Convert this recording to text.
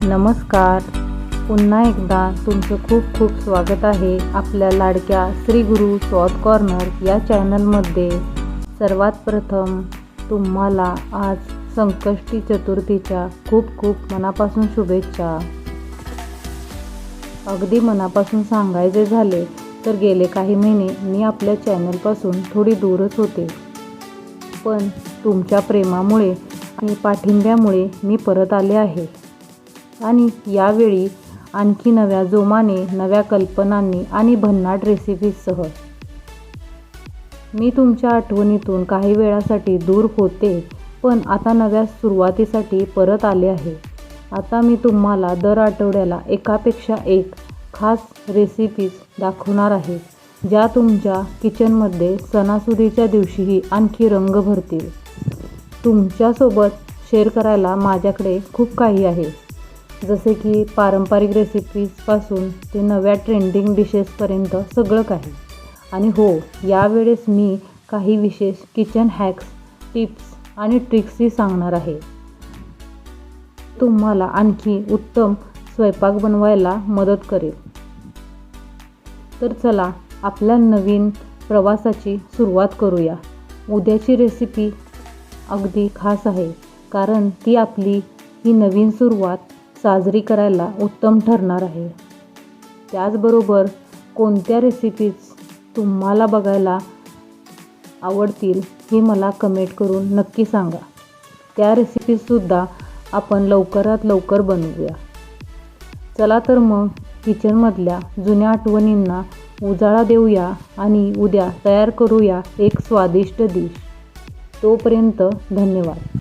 नमस्कार. पुन्हा एकदा तुमचं खूप खूप स्वागत आहे आपल्या लाडक्या श्री गुरु स्वाद कॉर्नर या चॅनलमध्ये सर्वात प्रथम तुम्हाला आज संकष्टी चतुर्थीच्या खूप खूप मनापासून शुभेच्छा. अगदी मनापासून सांगायचे झाले तर गेले काही महिने मी आपल्या चॅनलपासून थोडी दूरच होते. पण तुमच्या प्रेमामुळे आणि पाठिंब्यामुळे मी परत आले आहे. आणि यावेळी आणखी नव्या जोमाने नव्या कल्पनांनी आणि भन्नाट रेसिपीजसह मी तुमच्या आठवणीतून काही वेळासाठी दूर होते पण आता नव्या सुरुवातीसाठी परत आले आहे. आता मी तुम्हाला दर आठवड्याला एकापेक्षा एक खास रेसिपीज दाखवणार आहे ज्या तुमच्या किचनमध्ये सणासुदीच्या दिवशीही आणखी रंग भरतील. तुमच्यासोबत शेअर करायला माझ्याकडे खूप काही आहे. जसे की पारंपरिक रेसिपीजपासून ते नव्या ट्रेंडिंग डिशेसपर्यंत सगळं काही. आणि हो यावेळेस मी काही विशेष किचन हॅक्स टिप्स आणि ट्रिक्सही सांगणार आहे. तुम्हाला आणखी उत्तम स्वयंपाक बनवायला मदत करेल. तर चला आपल्या नवीन प्रवासाची सुरुवात करूया. उद्याची रेसिपी अगदी खास आहे कारण ती आपली ही नवीन सुरुवात साजरी करायला उत्तम ठरणार आहे. त्याचबरोबर कोणत्या रेसिपीज तुम्हाला बघायला आवडतील हे मला कमेंट करून नक्की सांगा. त्या रेसिपीजसुद्धा आपण लवकरात लवकर बनवूया. चला तर मग किचनमधल्या जुन्या आठवणींना उजाळा देऊया आणि उद्या तयार करूया एक स्वादिष्ट डिश तोपर्यंत धन्यवाद.